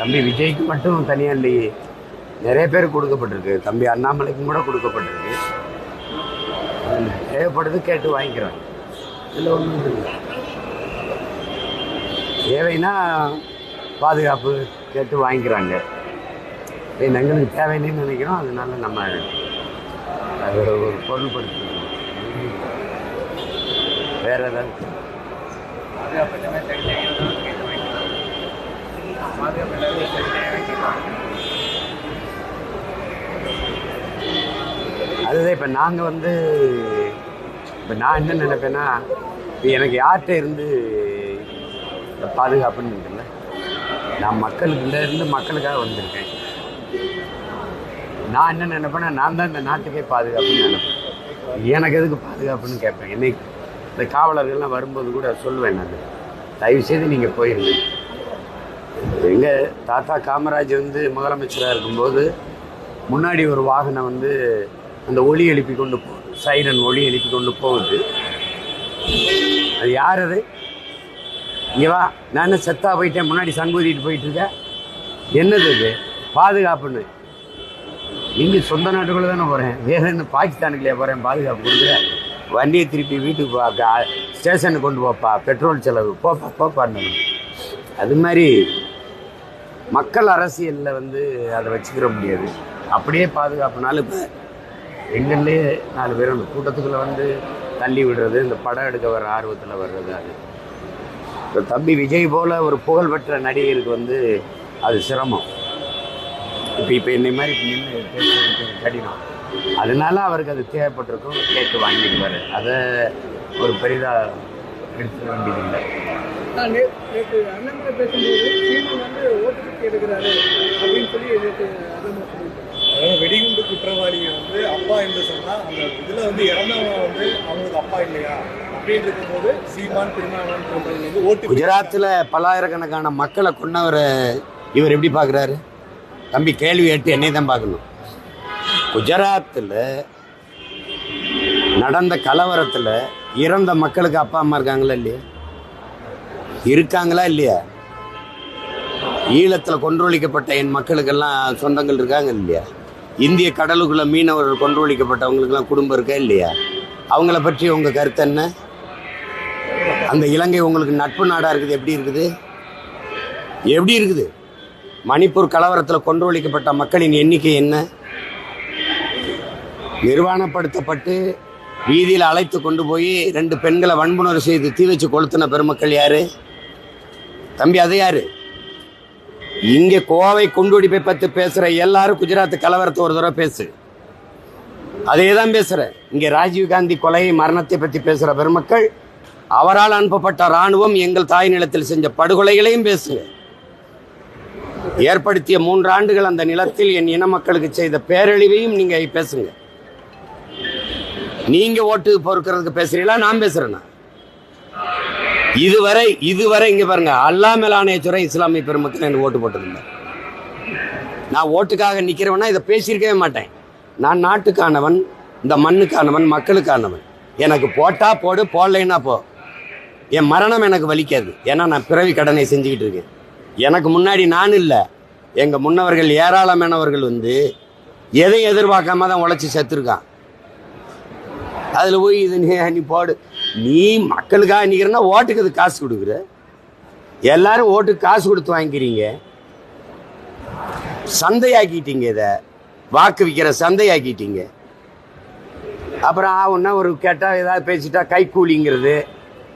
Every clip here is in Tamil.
தம்பி விஜய்க்கு மட்டும் தனியாக இல்லையே நிறைய பேர் கொடுக்கப்பட்டிருக்கு. தம்பி அண்ணாமலைக்கும் கூட கொடுக்கப்பட்டிருக்கு. தேவைப்படுது கேட்டு வாங்கிக்கிறாங்க இதில் ஒன்றும் இல்லை. தேவைன்னா பாதுகாப்பு கேட்டு வாங்கிக்கிறாங்க. எங்களுக்கு தேவையில்லைன்னு நினைக்கிறோம். அதனால நம்ம அதை ஒரு பொருள்படுத்தணும் வேற ஏதாவது பாதுகாப்பு எல்லாமே தனித்தனியாக தான் கேட்டு வாங்கிக்கலாம் பாதுகாப்பு எல்லாமே தனித்தனியாக வாங்கிக்கலாம் அதுதான் இப்போ நாங்கள் வந்து இப்போ நான் என்ன நினைப்பேன்னா எனக்கு யார்கிட்ட இருந்து பாதுகாப்புன்னு இருக்குல்ல நான் மக்களுக்குள்ள இருந்து மக்களுக்காக வந்திருக்கேன். நான் என்ன நினைப்பேன்னா நான் தான் இந்த நாட்டுக்கே பாதுகாப்புன்னு நினைப்பேன். எனக்கு எதுக்கு பாதுகாப்புன்னு கேட்பேன்? என்னை இந்த காவலர்கள்லாம் வரும்போது கூட சொல்லுவேன் நான். தயவுசெய்து நீங்கள் போயிருந்தேன் எங்கள் தாத்தா காமராஜ் வந்து முதலமைச்சராக இருக்கும்போது முன்னாடி ஒரு வாகனம் வந்து அந்த ஒலி எழுப்பி கொண்டு போ சைரன் ஒலி எழுப்பி கொண்டு போகுது. அது யார் அது? இங்கே வா நான் செத்தா போயிட்டேன் முன்னாடி சங்கூதிட்டு போயிட்டு இருக்கேன் என்னது இது? பாதுகாப்புன்னு. நீங்கள் சொந்த நாட்டுக்குள்ளே தானே போகிறேன் வேற என்ன பாகிஸ்தானுக்குள்ளே போகிறேன் பாதுகாப்பு கொடுக்குற. வண்டியை திருப்பி வீட்டுக்கு போ ஸ்டேஷனுக்கு கொண்டு போப்பா பெட்ரோல் செலவு. போப்பா போப்பான்னு அது மாதிரி மக்கள் அரசியலில் வந்து அதை வச்சுக்கிற முடியாது. அப்படியே பாதுகாப்புனாலும் இப்போ எங்கள்லேயே நாலு பேர் அந்த கூட்டத்துக்குள்ளே வந்து தள்ளி விடுறது இந்த படம் எடுக்க வர ஆர்வத்தில் வர்றது அது. இப்போ தம்பி விஜய் போல் ஒரு புகழ்பெற்ற நடிகருக்கு வந்து அது சிரமம். இப்போ இப்போ என்னை மாதிரி நின்று பேசுறதுக்கு கடினம். அதனால அவருக்கு அது தேவைப்பட்டிருக்கும் கேட்டு வாங்கிடுவார் அதை ஒரு பெரிதாக எடுத்துக்க வேண்டியதில்லை. நான் நேற்று அண்ணன் பேசும்போது சீமான் வந்து ஓட்டுக்கு எடுக்கிறாரு அப்படின்னு சொல்லி நேற்று அண்ணன் சொல்லியிருக்காரு. அதாவது வெடிகுண்டு குற்றவாளியை வந்து அப்பா என்று சொன்னா அந்த இதுல வந்து இறந்தவங்க வந்து அவங்களுக்கு அப்பா இல்லையா? அப்படின்னு இருக்கும்போது சீமான் திருமாவளவன் போன்றவங்க வந்து ஓட்டு குஜராத்தில் பல்லாயிரக்கணக்கான மக்களை கொன்னவரை இவர் எப்படி பார்க்குறாரு? தம்பி கேள்வி கேட்டு என்னை தான் பார்க்கணும். குஜராத்தில் நடந்த கலவரத்தில் இறந்த மக்களுக்கு அப்பா அம்மா இருக்காங்களா இல்லையா? இருக்காங்களா இல்லையா? ஈழத்தில் கொன்றொழிக்கப்பட்ட என் மக்களுக்கெல்லாம் சொந்தங்கள் இருக்காங்க இல்லையா? இந்திய கடலுக்குள்ள மீனவர்கள் கொன்றொழிக்கப்பட்டவங்களுக்கெல்லாம் குடும்பம் இருக்கா இல்லையா? அவங்கள பற்றி உங்கள் கருத்து என்ன? அந்த இலங்கை உங்களுக்கு நட்பு நாடாக இருக்குது எப்படி இருக்குது? எப்படி இருக்குது? மணிப்பூர் கலவரத்தில் கொன்றொழிக்கப்பட்ட மக்களின் எண்ணிக்கை என்ன? நிர்வாணப்படுத்தப்பட்டு வீதியில் அழைத்து கொண்டு போய் ரெண்டு பெண்களை வன்புணர்வு செய்து தீ வச்சு கொளுத்தின பெருமக்கள் யாரு? தம்பி அது யாரு? இங்கே கோவை குண்டுடிப்பை பற்றி பேசுகிற எல்லாரும் குஜராத் கலவரத்தை ஒரு தடவை பேசு. அதே தான் இங்க இங்கே ராஜீவ்காந்தி கொலை மரணத்தை பற்றி பேசுகிற பெருமக்கள் அவரால் அனுப்பப்பட்ட இராணுவம் எங்கள் தாய் நிலத்தில் செஞ்ச படுகொலைகளையும் பேசுங்க ஏற்படுத்திய மூன்று ஆண்டுகள் அந்த நிலத்தில் என் இன மக்களுக்கு செய்த பேரழிவையும் நீங்க பேசுங்க. நீங்க ஓட்டு பொறுக்கிறதுக்கு பேசுறீங்களா? நான் பேசுறேன்னா இதுவரை இதுவரை இங்க பாருங்க அல்லா மேலானேச்சுரை இஸ்லாமிய பெருமக்கள் எனக்கு ஓட்டு போட்டதில்லை. நான் ஓட்டுக்காக நிற்கிறவனா இதை பேசியிருக்கவே மாட்டேன். நான் நாட்டுக்கானவன் இந்த மண்ணுக்கானவன் மக்களுக்கானவன். எனக்கு போட்டா போடு போடலைன்னா போ. என் மரணம் எனக்கு வலிக்காது. ஏன்னா நான் பிறவி கடனை செஞ்சுக்கிட்டு இருக்கேன். எனக்கு முன்னாடி நான் இல்லை. எங்கள் முன்னவர்கள் ஏராளமானவர்கள் வந்து எதை எதிர்பார்க்காம தான் உழைச்சி செத்துருக்கான். அதில் போய் இது நீ நீ போடு. நீ மக்களுக்காக நிற்கிறன்னா ஓட்டுக்கு அது காசு கொடுக்குற? எல்லாரும் ஓட்டுக்கு காசு கொடுத்து வாங்கிக்கிறீங்க. சந்தையாக்கிட்டீங்க இதை. வாக்கு விற்கிற சந்தையாக்கிட்டீங்க. அப்புறம் ஆகுன்னா ஒரு கேட்டால் ஏதாவது பேசிட்டா கைக்கூலிங்கிறது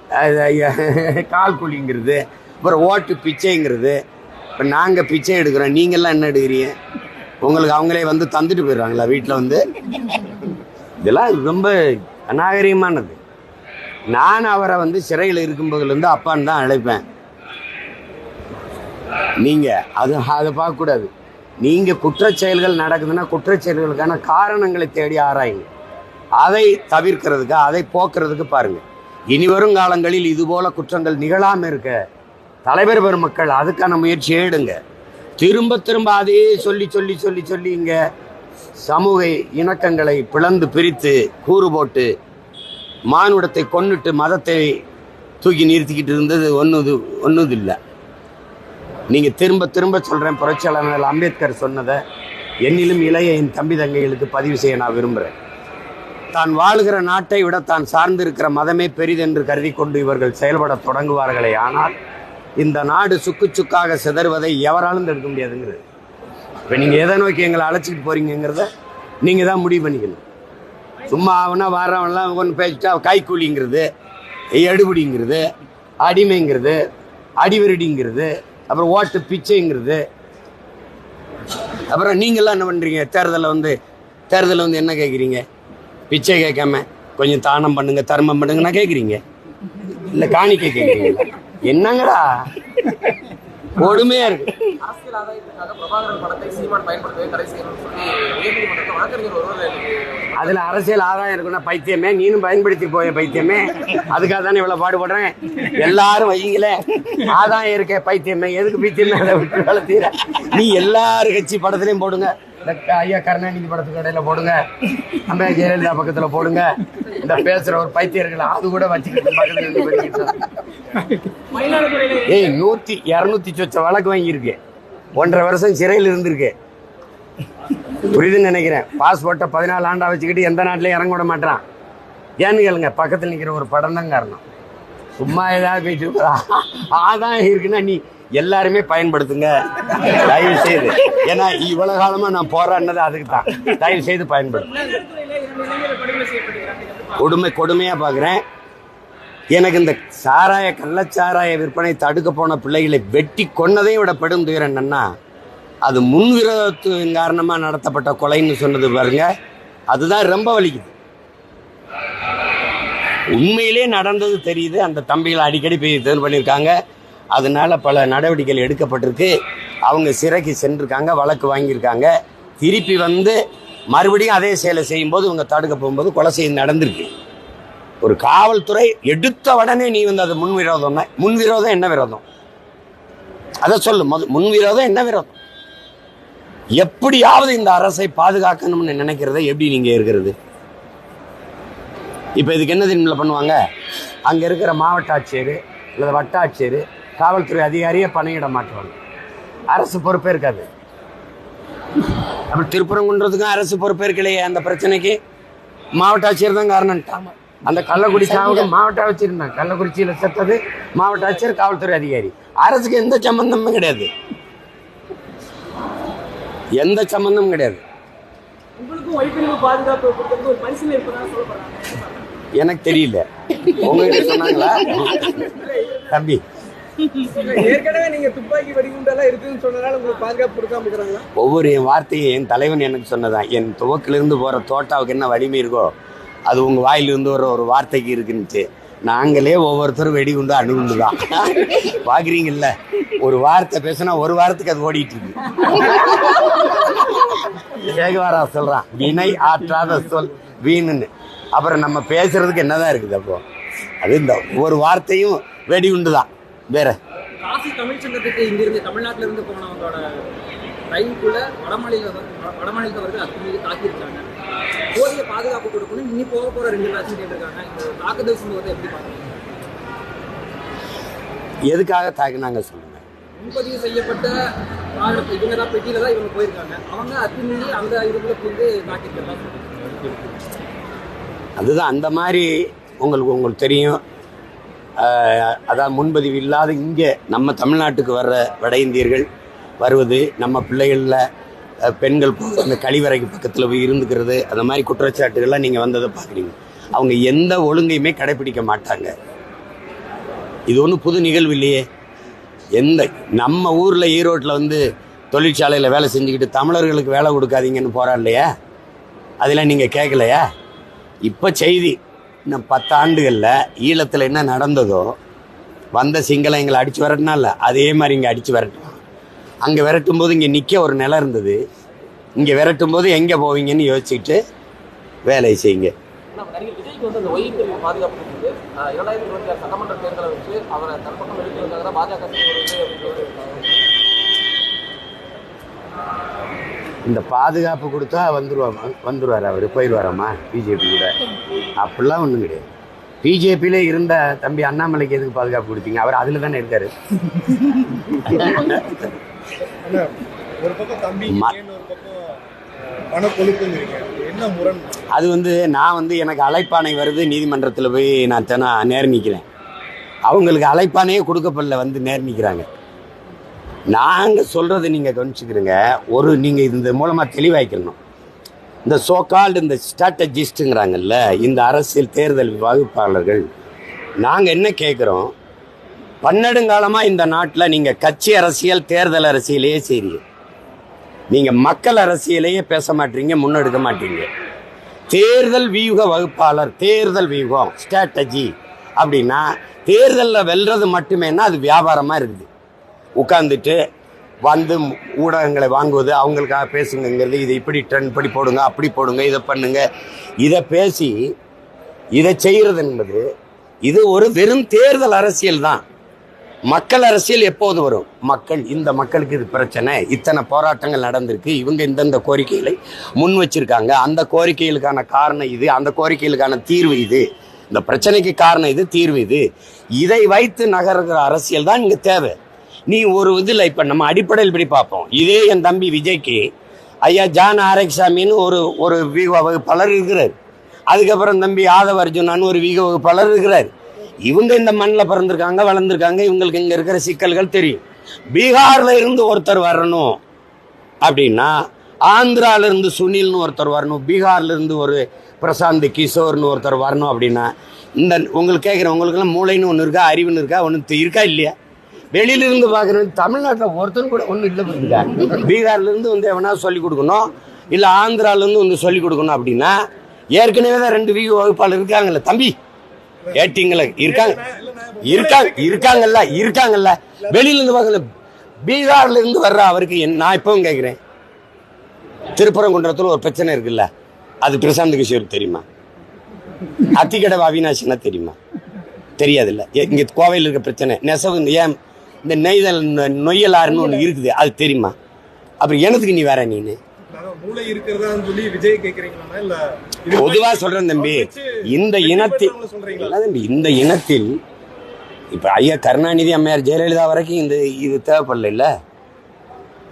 அது, கால் கூலிங்கிறது அப்புறம் ஓட்டு பிச்சைங்கிறது. இப்போ நாங்கள் பிச்சை எடுக்கிறோம். நீங்கள்லாம் என்ன எடுக்கிறீங்க? உங்களுக்கு அவங்களே வந்து தந்துட்டு போயிடுறாங்களா வீட்டில் வந்து? இதெல்லாம் ரொம்ப அநாகரிகமானது. நான் அவரை வந்து சிறையில் இருக்கும்போதுலேருந்து அப்பான்னு தான் அழைப்பேன். நீங்கள் அது அதை பார்க்கக்கூடாது. நீங்கள் குற்றச் செயல்கள் நடக்குதுன்னா குற்றச் செயல்களுக்கான காரணங்களை தேடி ஆராயுங்க. அதை தவிர்க்கிறதுக்கு அதை போக்குறதுக்கு பாருங்கள் இனி வரும் காலங்களில் இதுபோல குற்றங்கள் நிகழாமல் இருக்க தலைவர் பெருமக்கள் அதுக்கான முயற்சி எடுங்க. திரும்ப திரும்ப அதே சொல்லி சொல்லி சொல்லி சொல்லி இங்கே சமூக இணக்கங்களை பிளந்து பிரித்து கூறு போட்டு மானுடத்தை கொன்னுட்டு மதத்தை தூக்கி நிறுத்திக்கிட்டு இருந்தது ஒன்றுது ஒன்றும் இல்லை நீங்கள் திரும்ப திரும்ப சொல்கிறேன் புரட்சியாளர் அம்பேத்கர் சொன்னதை என்னிலும் இளைய என் தம்பி தங்கைகளுக்கு பதிவு செய்ய நான் விரும்புகிறேன் தான் வாழுகிற நாட்டை விட தான் சார்ந்திருக்கிற மதமே பெரிதென்று கருதி கொண்டு இவர்கள் செயல்பட தொடங்குவார்களே ஆனால் இந்த நாடு சுக்கு சுக்காக சிதறுவதை எவராலும் தடுக்க முடியாதுங்கிறது. இப்போ நீங்கள் எதை நோக்கி எங்களை அழைச்சிட்டு போகிறீங்கிறத நீங்கள் தான் முடிவு பண்ணிக்கணும். சும்மா அவனா வர்றவன்லாம் ஒன்று பேசிட்டா கைக்கூலிங்கிறது எடுபடிங்கிறது அடிமைங்கிறது அடிவெரடிங்கிறது அப்புறம் ஓட்டு பிச்சைங்கிறது. அப்புறம் நீங்களாம் என்ன பண்ணுறீங்க தேர்தலில் வந்து தேர்தலில் வந்து என்ன கேட்குறீங்க பிச்சை கேட்காம கொஞ்சம் தானம் பண்ணுங்க தர்மம் பண்ணுங்கன்னா கேட்குறீங்க இல்லை காணிக்கை கேட்குறீங்களா என்னங்கடா? கொடுமையாக இருக்கு. பிரபாகரன் படத்தை சீமான் பயன்படுத்தவே தடை செய்யணும்னு சொல்லி உயர்நீதிமன்றத்தில் வழக்கறிஞர் ஒருவர் அதில் அரசியல் ஆதாயம் இருக்குன்னா பைத்தியமே. நீனும் பயன்படுத்தி போய பைத்தியமே. அதுக்காக தானே இவ்வளோ பாடுபடுறேன்? எல்லாரும் வைங்களே ஆதாயம் இருக்கே பைத்தியமே. எதுக்கு பைத்தியமே? அதை விட்டு வளர்த்தீர. நீ எல்லாரும் கட்சி படத்துலையும் போடுங்க. ஐயா கருணாநிதி படத்துக்கு இடையில போடுங்க. அம்மா ஜெயலலிதா பக்கத்தில் போடுங்க. இந்த பேசுகிற ஒரு பைத்தியம் இருக்கலாம் அது கூட வச்சுக்கிட்டு பக்கத்துல ஏய் நூற்றி இரநூத்தி சொச்ச வழக்கு வாங்கியிருக்கு. ஒன்றரை வருஷம் சிறையில் இருந்திருக்கு. புரியுதுன்னு நினைக்கிறேன். பாஸ்போர்ட்டை பதினாலு ஆண்டா வச்சுக்கிட்டு எந்த நாட்டிலையும் இறங்க விட மாட்டான் ஏன்னு கேளுங்க பக்கத்தில் நிற்கிற ஒரு படம் தான் காரணம். சும்மா ஏதாவது பேசிட்டு ஆதாயம் இருக்குன்னா நீ எல்லாருமே பயன்படுத்துங்க. தயவு செய்து ஏன்னா இவ்வளவு காலமா நான் போராடினது அதுக்கு தான் தயவு செய்து பயன்படுத்து. கொடுமை கொடுமையாக பார்க்குறேன் எனக்கு இந்த சாராய கள்ளச்சாராய விற்பனை தடுக்க போன பிள்ளைகளை வெட்டி கொன்னதையும் விட படும் துயரம் என்னன்னா அது முன்விரோதத்தின் காரணமாக நடத்தப்பட்ட கொலைன்னு சொன்னது பாருங்க. அதுதான் ரொம்ப வலிக்குது. உண்மையிலே நடந்தது தெரியுது. அந்த தம்பிகள் அடிக்கடி போய் இது பண்ணியிருக்காங்க. அதனால பல நடவடிக்கைகள் எடுக்கப்பட்டிருக்கு. அவங்க சிறைக்கு சென்றிருக்காங்க வழக்கு வாங்கியிருக்காங்க. திருப்பி வந்து மறுபடியும் அதே செயலை செய்யும்போது இவங்க தடுக்க போகும்போது கொலை செய்ய நடந்திருக்கு. ஒரு காவல்துறை எடுத்த உடனே நீ வந்து அது முன்விரோதம் முன்விரோதம் என்ன விரோதம்? அதை சொல்லு முத- முன்விரோதம் என்ன விரோதம்? எப்படியாவது இந்த அரசை பாதுகாக்கணும்னு நினைக்கிறத எப்படி நீங்க இருக்கிறது இப்போ இதுக்கு என்ன தெரியுமில்ல பண்ணுவாங்க? அங்க இருக்கிற மாவட்ட ஆட்சியர் அல்லது வட்டாட்சியர் காவல்துறை அதிகாரியே பணியிட மாட்டுவாங்க. அரசு பொறுப்பே இருக்காது. அப்படி திருப்பரங்குன்றதுக்கும் அரசு பொறுப்பே இருக்கலையே அந்த பிரச்சனைக்கு? மாவட்ட ஆட்சியர் தான் காரணம்ட்டாங்க அந்த கள்ளக்குடி சாவுக்கு மாவட்ட ஆட்சியர் தான் கள்ளக்குறிச்சியில் செத்தது மாவட்ட ஆட்சியர் காவல்துறை அதிகாரி. அரசுக்கு எந்த சம்பந்தமும் கிடையாது. எந்த சம்பந்தமும் கிடையாது. எனக்கு தெரியல. உங்ககிட்ட சொன்னாங்களா? தம்பி. ஒவ்வொரு என் வார்த்தையும் என் தலைவன் எனக்கு சொன்னதான். என் துவக்கிலிருந்து போகிற தோட்டாவுக்கு என்ன வலிமை இருக்கோ அது உங்கள் வாயிலிருந்து வர ஒரு வார்த்தைக்கு இருக்குன்னுச்சு. நாங்களே ஒவ்வொருத்தரும் வெடிகுண்டு அணுகுண்டு தான் பார்க்குறீங்கல்ல ஒரு வார்த்தை பேசினா ஒரு வாரத்துக்கு அது ஓடிட்டு இருக்கு சேகவாரா சொல்கிறான் வினை ஆற்றாத சொல் வீணுன்னு. அப்புறம் நம்ம பேசுறதுக்கு என்னதான் இருக்குது அப்போ? அது இந்த ஒரு வார்த்தையும் வெடிகுண்டு தான் வேற? காசி தமிழ் சங்கத்துக்கு இங்கிருந்து தமிழ்நாட்டில இருந்து போனவங்களோட ரயிலுக்குள்ள வடமாநில வடமாநிலத்தவர்கள் அத்துமீது தாக்கியிருக்காங்க. போதிய பாதுகாப்பு கொடுக்கணும். இனி போக போற ரெண்டு பேட்சும் கேட்டிருக்காங்க இந்த தாக்குதல் சம்பவத்தை எப்படி பார்க்குறீங்க எதுக்காக தாக்குனாங்க சொல்லுங்க. முன்பதிவு செய்யப்பட்ட வாகனத்தை இவங்க தான் பெட்டியில தான் இவங்க போயிருக்காங்க. அவங்க அத்துமீறி அந்த இதுக்குள்ள தாக்கியிருக்கிறதா சொல்றாங்க அதுதான் அந்த மாதிரி உங்களுக்கு உங்களுக்கு தெரியும். அதான் முன்பதிவு இல்லாத இங்கே நம்ம தமிழ்நாட்டுக்கு வர்ற வட இந்தியர்கள் வருவது நம்ம பிள்ளைகளில் பெண்கள் அந்த கழிவறைக்கு பக்கத்தில் போய் இருந்துக்கிறது அந்த மாதிரி குற்றச்சாட்டுகள்லாம் நீங்கள் வந்ததை பார்க்குறீங்க. அவங்க எந்த ஒழுங்கையுமே கடைப்பிடிக்க மாட்டாங்க. இது ஒன்றும் புது நிகழ்வு இல்லையே. எந்த நம்ம ஊரில் ஈரோட்டில் வந்து தொழிற்சாலையில் வேலை செஞ்சுக்கிட்டு தமிழர்களுக்கு வேலை கொடுக்காதீங்கன்னு போராடலையா அதெல்லாம் நீங்கள் கேட்கலையா இப்போ செய்தி இன்னும் பத்து ஆண்டுகளில் ஈழத்தில் என்ன நடந்ததோ வந்த சிங்களை எங்களை அடித்து விரட்டினால அதே மாதிரி இங்கே அடித்து வரட்டும் அங்கே விரட்டும் போது இங்கே நிற்க ஒரு நிலம் இருந்தது. இங்கே விரட்டும் போது எங்கே போவீங்கன்னு யோசிச்சுட்டு வேலையை செய்யுங்க. இந்த பாதுகாப்பு கொடுத்தா வந்துருவா வந்துருவார் அவர் போயிடுவாராம்மா பிஜேபி கூட. அப்படிலாம் ஒன்றும் கிடையாது. பிஜேபியிலே இருந்த தம்பி அண்ணாமலைக்கு எதுக்கு பாதுகாப்பு கொடுத்தீங்க? அவர் அதில் தானே இருக்காரு. அது வந்து நான் வந்து எனக்கு அழைப்பானை வருது நீதிமன்றத்தில் போய் நான் தின நேர் நிற்கிறேன் அவங்களுக்கு அழைப்பானையே கொடுக்கப்படல வந்து நேர் நிற்கிறாங்க நாங்கள் சொல்கிறத நீங்கள் கவனிச்சுக்கிறீங்க. ஒரு நீங்கள் இந்த மூலமாக தெளிவாய்க்கணும் இந்த சோகால்டு இந்த ஸ்ட்ராட்டஜிஸ்ட்டுங்கிறாங்கல்ல இந்த அரசியல் தேர்தல் வகுப்பாளர்கள் நாங்கள் என்ன கேட்குறோம் பன்னெடுங்காலமா இந்த நாட்டில் நீங்கள் கட்சி அரசியல் தேர்தல் அரசியலையே செய்றீங்க. நீங்கள் மக்கள் அரசியலையே பேச மாட்டீங்க முன்னெடுக்க மாட்டீங்க. தேர்தல் வியூக வகுப்பாளர் தேர்தல் வியூகம் ஸ்ட்ராட்டஜி அப்படின்னா தேர்தலில் வெல்றது மட்டுமேனா அது வியாபாரமாக இருக்குது. உட்காந்துட்டு வந்து ஊடகங்களை வாங்குவது அவங்களுக்காக பேசுங்கங்கிறது இதை இப்படி ட்ரெண்ட் இப்படி போடுங்க அப்படி போடுங்க இதை பண்ணுங்க. இதை பேசி இதை செய்கிறது என்பது இது ஒரு வெறும் தேர்தல் அரசியல் தான். மக்கள் அரசியல் எப்போது வரும்? மக்கள் இந்த மக்களுக்கு இது பிரச்சனை. இத்தனை போராட்டங்கள் நடந்திருக்கு. இவங்க இந்தந்த கோரிக்கைகளை முன் வச்சிருக்காங்க. அந்த கோரிக்கைகளுக்கான காரணம் இது. அந்த கோரிக்கைகளுக்கான தீர்வு இது. இந்த பிரச்சனைக்கு காரணம் இது தீர்வு இது. இதை வைத்து நகர்கிற அரசியல் தான் இங்கே தேவை. நீ ஒரு இதில் இப்போ நம்ம அடிப்படையில் இப்படி பார்ப்போம். இதே என் தம்பி விஜய்க்கு ஐயா ஜான் ஆரக்சாமின்னு ஒரு ஒரு வீக வகுப்பாளர் இருக்கிறார். அதுக்கப்புறம் தம்பி ஆதவ அர்ஜுனான்னு ஒரு வீக வகுப்பாளர் இருக்கிறார். இவங்க இந்த மண்ணில் பிறந்திருக்காங்க வளர்ந்துருக்காங்க இவங்களுக்கு இங்கே இருக்கிற சிக்கல்கள் தெரியும். பீகாரில் இருந்து ஒருத்தர் வரணும் அப்படின்னா ஆந்திராலேருந்து சுனில்னு ஒருத்தர் வரணும் பீகார்லேருந்து ஒரு பிரசாந்த் கிஷோர்னு ஒருத்தர் வரணும் அப்படின்னா இந்த உங்களுக்கு கேட்குறேன் உங்களுக்குலாம் மூளைன்னு ஒன்று இருக்கா அறிவுன்னு இருக்கா ஒன்று இருக்கா இல்லையா? வெளியிலிருந்து பார்க்குறது தமிழ்நாட்டில் ஒருத்தர் கூட ஒன்றும் இல்லை புரியுதா பீகார்லேருந்து வந்து எவனா சொல்லிக் கொடுக்கணும் இல்லை ஆந்திராலேருந்து வந்து சொல்லிக் கொடுக்கணும் அப்படின்னா ஏற்கனவே தான் ரெண்டு வீக வகுப்பாளர் இருக்காங்கல்ல தம்பி கேட்டீங்களா? இருக்காங்க. இருக்காங்க இருக்காங்கல்ல இருக்காங்கல்ல. வெளியில இருந்து பார்க்கல பீகார்ல இருந்து வர்ற அவருக்கு நான் இப்பவும் கேட்குறேன் திருப்பரங்குன்றத்தில் ஒரு பிரச்சனை இருக்குல்ல. அது பிரசாந்த் கிஷோர் தெரியுமா? அத்திக்கடை அவினாஷினா தெரியுமா? தெரியாது இல்லை இங்க கோவையில் இருக்க பிரச்சனை. நெசவு இந்த ஏன் இந்த நெய்தல் நொ- நொய்யலாறுன்னு ஒன்று இருக்குது. அது தெரியுமா? அப்புறம் எனத்துக்கு நீ வேற நீனு. மூளை இருக்கிறதான்னு சொல்லி விஜய் கேக்குறீங்களா இல்ல பொதுவா சொல்றேன் தம்பி இந்த இனத்தில் தம்பி இந்த இனத்தில் இப்ப ஐயா கருணாநிதி அம்மையார் ஜெயலலிதா வரைக்கும் இந்த இது தேவைப்படல இல்ல?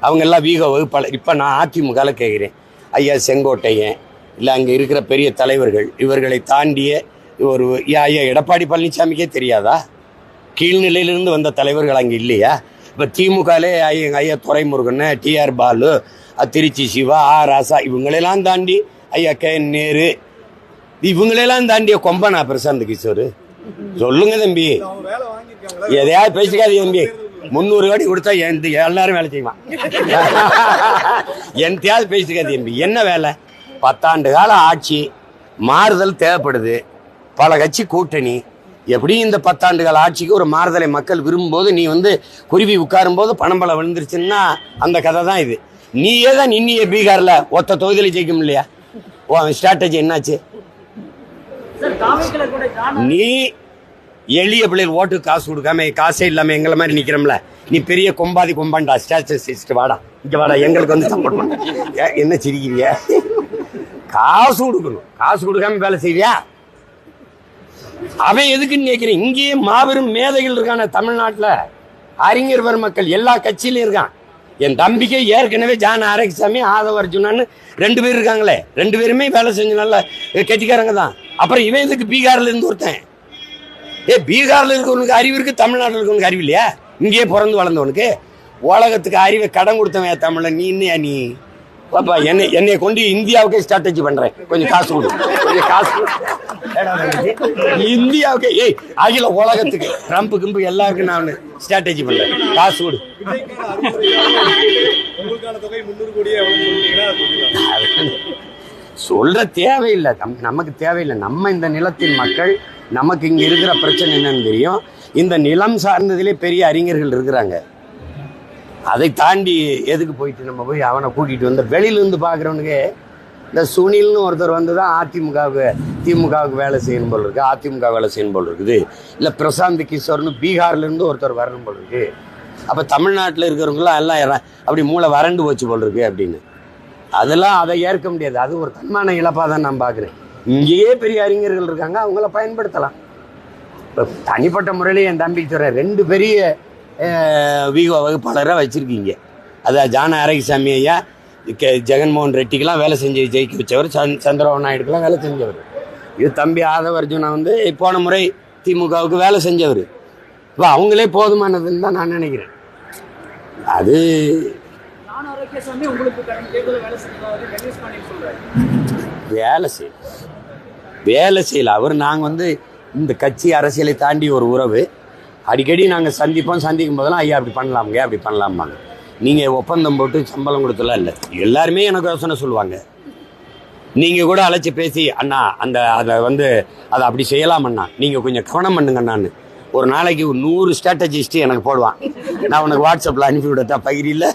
அவங்க எல்லாம் வீக வகுப்பாளர். இப்ப நான் அதிமுகல கேட்கிறேன் ஐயா செங்கோட்டையன் இல்ல அங்க இருக்கிற பெரிய தலைவர்கள் இவர்களை தாண்டிய ஒரு ஐயா எடப்பாடி பழனிசாமிக்கே தெரியாதா? கீழ்நிலையிலிருந்து வந்த தலைவர்கள் அங்கே இல்லையா? இப்போ திமுகலே ஐயா ஐயா துரைமுருகன் டிஆர் பாலு திருச்சி சிவா ஆ ராசா இவங்களெல்லாம் தாண்டி ஐயா கே நேரு. இவங்களெல்லாம் தாண்டிய கொம்பனா பிரசாந்த் கிஷோர். சொல்லுங்க தம்பி. எதையாவது பேசிக்காது தம்பி. முந்நூறு கோடி கொடுத்தா என் எல்லாரும் வேலை செய்வான். என்கிட்டயாவது பேசிக்காது தம்பி. என்ன வேலை? பத்தாண்டு கால ஆட்சி மாறுதல் தேவைப்படுது. பல கட்சி கூட்டணி. எப்படியும் இந்த பத்தாண்டு கால ஆட்சிக்கு ஒரு மாறுதலை மக்கள் விரும்பும்போது நீ வந்து குருவி உட்காரும்போது பணம் பலம் விழுந்துருச்சுன்னா அந்த கதை தான் இது. நீயே தான் நின்னிய பீகார்ல. ஒத்த தொகுதியில ஜெயிக்க முடியலையா ஓ ஸ்ட்ராட்டஜி என்னாச்சு? நீ எளிய பிள்ளைகள் ஓட்டு காசு கொடுக்காம காசே இல்லாம எங்களை மாதிரி நிக்கிறோம்ல. நீ பெரிய கொம்பாதி கொம்பாண்டா ஸ்டாச்சஸ் வாடா. இங்க வாடா எங்களுக்கு வந்து சப்போர்ட் பண்ண. என்ன சிரிக்கிறீங்க? காசு கொடுக்கணும். காசு கொடுக்காம வேலை செய்வியா? அவன் எதுக்குன்னு கேட்கிறேன் இங்கேயே மாபெரும் மேதைகள் இருக்கான தமிழ்நாட்டுல. அறிஞர் பெருமக்கள் எல்லா கட்சியிலும் இருக்கான். என் தம்பிக்கு ஏற்கனவே ஜான் ஆரோக்கியசாமி ஆதவ அர்ஜுனான்னு ரெண்டு பேர் இருக்காங்களே. ரெண்டு பேருமே வேலை செஞ்ச நல்ல கெட்டிக்காரங்க தான். அப்புறம் இவன் இதுக்கு பீகாரில் இருந்து ஒருத்தன்? ஏ பீகாரில் இருக்கவனுக்கு அறிவு இருக்குது தமிழ்நாட்டில் இருக்கவனுக்கு அறிவு இல்லையா? இங்கேயே பிறந்து வளர்ந்தவனுக்கு. உலகத்துக்கு அறிவை கடன் கொடுத்தவன் தமிழன். நீ இன்னையா நீ? பாப்பா என்னை என்னை கொண்டு இந்தியாவுக்கே ஸ்ட்ராட்டஜி பண்றேன். கொஞ்சம் காசு கொடு. கொஞ்சம் காசு இந்தியாவுக்கு இந்தியாவுக்கே ஏய் அகில உலகத்துக்கு. ட்ரம்ப் கிம்பு எல்லாருக்கும் நான் ஸ்ட்ராட்டஜி பண்றேன். காசு கொடு. அது சொல்ற தேவையில்லை. நம் நமக்கு தேவையில்லை. நம்ம இந்த நிலத்தின் மக்கள் நமக்கு இங்க இருக்கிற பிரச்சனை என்னன்னு தெரியும். இந்த நிலம் சார்ந்ததிலே பெரிய அறிஞர்கள் இருக்கிறாங்க. அதை தாண்டி எதுக்கு போயிட்டு நம்ம போய் அவனை கூட்டிகிட்டு வந்து வெளியிலேருந்து பார்க்குறவனுக்கு இந்த சுனில்னு ஒருத்தர் வந்து தான் அதிமுகவுக்கு திமுகவுக்கு வேலை செய்யணும் போல் இருக்குது அதிமுக வேலை செய்யணும் போல் இருக்குது. இல்லை பிரசாந்த் கிஷோர்னு பீகார்லேருந்து ஒருத்தர் வரணும் போல் இருக்கு. அப்போ தமிழ்நாட்டில் இருக்கிறவங்களாம் எல்லாம் அப்படி மூளை வறண்டு போச்சு போல் இருக்கு அப்படின்னு. அதெல்லாம் அதை ஏற்க முடியாது. அது ஒரு தன்மான இழப்பாக தான் நான் பார்க்குறேன். இங்கேயே பெரிய அறிஞர்கள் இருக்காங்க அவங்கள பயன்படுத்தலாம். இப்போ தனிப்பட்ட முறையில் என் தம்பி சொல்கிறேன் ரெண்டு பெரிய வீகோ வகுப்பாளராக வச்சுருக்கீங்க. அதான் ஜான ஆரோக்கியசாமி ஐயா கே ஜெகன்மோகன் ரெட்டிக்கெல்லாம் வேலை செஞ்சு ஜெயிக்க வச்சவர் சந் சந்திரபாபு நாயுடுக்கெல்லாம் வேலை செஞ்சவர். இது தம்பி ஆதவ அர்ஜுனா வந்து போன முறை திமுகவுக்கு வேலை செஞ்சவர். இப்போ அவங்களே போதுமானதுன்னு தான் நான் நினைக்கிறேன். அது வேலை செய்யல. வேலை செய்யல. அவர் நாங்கள் வந்து இந்த கட்சி அரசியலை தாண்டி ஒரு உறவு. அடிக்கடி நாங்கள் சந்திப்போம் சந்திக்கும் போதெல்லாம் ஐயா அப்படி பண்ணலாமுங்க அப்படி பண்ணலாமாங்க நீங்கள் ஒப்பந்தம் போட்டு சம்பளம் கொடுத்தலாம் இல்லை. எல்லாருமே எனக்கு யோசனை சொல்லுவாங்க. நீங்கள் கூட அழைச்சி பேசி அண்ணா அந்த அதை வந்து அதை அப்படி செய்யலாம் அண்ணா நீங்கள் கொஞ்சம் கவனம் பண்ணுங்க நான் ஒரு நாளைக்கு ஒரு நூறு ஸ்ட்ராட்டஜிஸ்ட் எனக்கு போடுவான். நான் உனக்கு வாட்ஸ்அப்பில் அனுப்பி விடத்தா பகிரியில்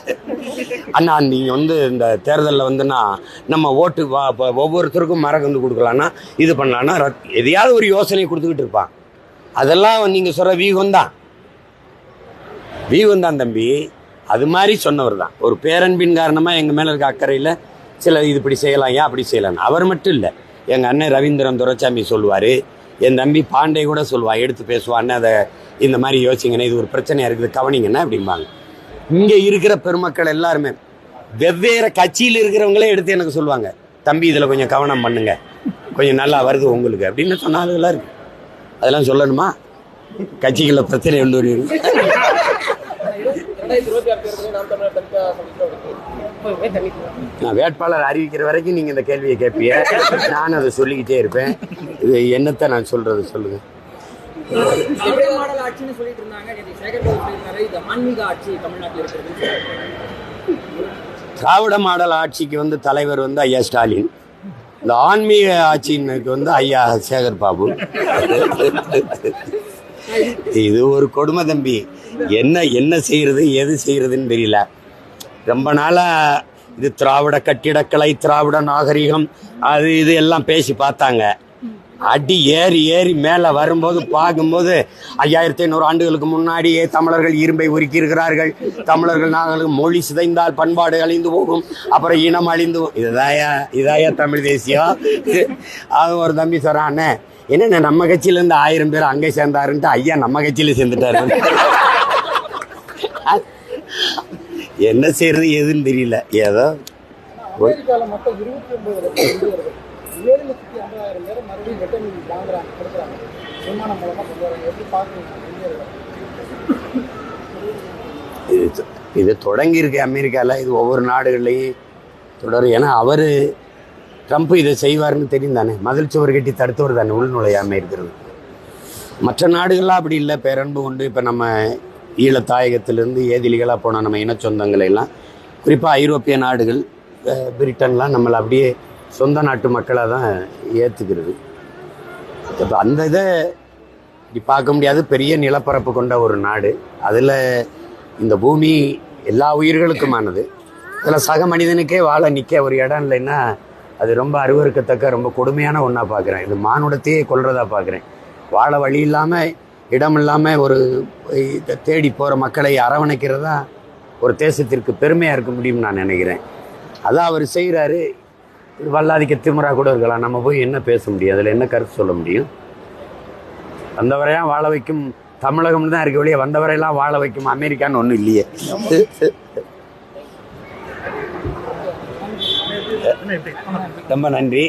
அண்ணா நீங்கள் வந்து இந்த தேர்தலில் வந்துன்னா நம்ம ஓட்டு வா இப்போ ஒவ்வொருத்தருக்கும் மரம் வந்து கொடுக்கலான்னா இது பண்ணலான்னா ரத்- எதையாவது ஒரு யோசனை கொடுத்துக்கிட்டு இருப்பான். அதெல்லாம் நீங்கள் சொல்கிற வீகம் தான் வீகம் தான் தம்பி. அது மாதிரி சொன்னவர் தான் ஒரு பேரன்பின் காரணமாக எங்கள் மேலே இருக்க அக்கறையில் சில இது இப்படி செய்யலாம் ஏன் அப்படி செய்யலாம் அவர் மட்டும் இல்லை. எங்கள் அண்ணன் ரவீந்திரன் துரைசாமி சொல்லுவார். என் தம்பி பாண்டே கூட சொல்லுவான் எடுத்து பேசுவான் அதை இந்த மாதிரி யோசிங்கண்ணே இது ஒரு பிரச்சனையாக இருக்குது கவனிங்கன்னா அப்படிம்பாங்க. இங்கே இருக்கிற பெருமக்கள் எல்லாருமே வெவ்வேறு கட்சியில் இருக்கிறவங்களே எடுத்து எனக்கு சொல்லுவாங்க தம்பி இதில் கொஞ்சம் கவனம் பண்ணுங்க. கொஞ்சம் நல்லா வருது உங்களுக்கு. அப்படின்னு சொன்ன ஆளுகளாக இருக்குது அதெல்லாம் சொல்லணுமா? கட்சிகளில் பிரச்சனை கொண்டு வருவீங்க நான் வேட்பாளர் அறிவிக்கிற வரைக்கும் நீங்கள் இந்த கேள்வியை கேட்பீங்க. நான் அதை சொல்லிக்கிட்டே இருப்பேன். இது என்னத்தை நான் சொல்கிறது சொல்லுங்கள் திராவிட மாடல் திராவிட மாடல் ஆட்சிக்கு வந்து தலைவர் வந்து ஐயா ஸ்டாலின். இந்த ஆன்மீக ஆட்சியினருக்கு வந்து ஐயா சேகர் பாபு. இது ஒரு கொடுமை தம்பி. என்ன என்ன செய்கிறது எது செய்கிறதுன்னு தெரியல. ரொம்ப நாளாக இது திராவிட கட்டிடக்கலை திராவிட நாகரிகம் அது இது எல்லாம் பேசி பார்த்தாங்க. அடி ஏறி ஏறி மேலே வரும்போது பார்க்கும்போது ஐயாயிரத்தி ஐநூறு ஆண்டுகளுக்கு முன்னாடியே தமிழர்கள் இரும்பை உருக்கி இருக்கிறார்கள் தமிழர்கள் நாங்கள் மொழி சிதைந்தால் பண்பாடு அழிந்து போகும். அப்புறம் இனம் அழிந்து இதாயா இதுதாயா இதாயா தமிழ் தேசியம்? அது ஒரு தம்பி சொல்கிறான் என்னென்ன என்னண்ணே நம்ம கட்சியிலேருந்து ஆயிரம் பேர் அங்கே சேர்ந்தாருன்ட்டு ஐயா நம்ம கட்சியில் சேர்ந்துட்டாரு. என்ன செய்யறது எதுன்னு தெரியல. ஏதோ லட்சத்தி பேர் மறுபடியும் வெட்டமின் வாங்குறாங்க கொடுக்குறாங்க. விமானம் மூலமாக கொண்டு வராங்க. எப்படி பார்க்குறீங்க? இது இது தொடங்கியிருக்கு அமெரிக்காவில் இது ஒவ்வொரு நாடுகள்லையும் தொடரும். ஏன்னா அவர் ட்ரம்ப் இதை செய்வார்னு தெரியும் தானே மதில் சுவர் கட்டி தடுத்தவர் தானே? உள்நுழையாமல் இருக்கிறது. மற்ற நாடுகள்லாம் அப்படி இல்லை. பேரன்பு கொண்டு இப்போ நம்ம ஈழத்தாயகத்திலிருந்து ஏதிலிகளாக போன நம்ம இன சொந்தங்களை எல்லாம் குறிப்பாக ஐரோப்பிய நாடுகள் பிரிட்டன்லாம் நம்மளை அப்படியே சொந்த நாட்டு மக்களாக தான் ஏற்றுக்கிறது இப்போ அந்த இதை இப்படி பார்க்க முடியாது. பெரிய நிலப்பரப்பு கொண்ட ஒரு நாடு. அதில் இந்த பூமி எல்லா உயிர்களுக்குமானது. இதில் சக மனிதனுக்கே வாழ நிற்க ஒரு இடம் இல்லைன்னா அது ரொம்ப அருவருக்கத்தக்க ரொம்ப கொடுமையான ஒன்றா பார்க்குறேன். இது மானுடத்தையே கொள்றதா பார்க்குறேன். வாழ வழி இல்லாமல் இடம் இல்லாமல் ஒரு இதை தேடி போகிற மக்களை அரவணைக்கிறது தான் ஒரு தேசத்திற்கு பெருமையாக இருக்க முடியும்னு நான் நினைக்கிறேன். அதான் அவர் செய்கிறாரு வல்லாதிக்க திமிரா கூட இருக்கலாம். நம்ம போய் என்ன பேச முடியும்? அதில் என்ன கருத்து சொல்ல முடியும்? வந்தவரையெல்லாம் வாழ வைக்கும் தமிழகம்னு தான் இருக்க வழியே வந்தவரையெல்லாம் வாழ வைக்கும் அமெரிக்கான்னு ஒன்றும் இல்லையே. ரொம்ப நன்றி.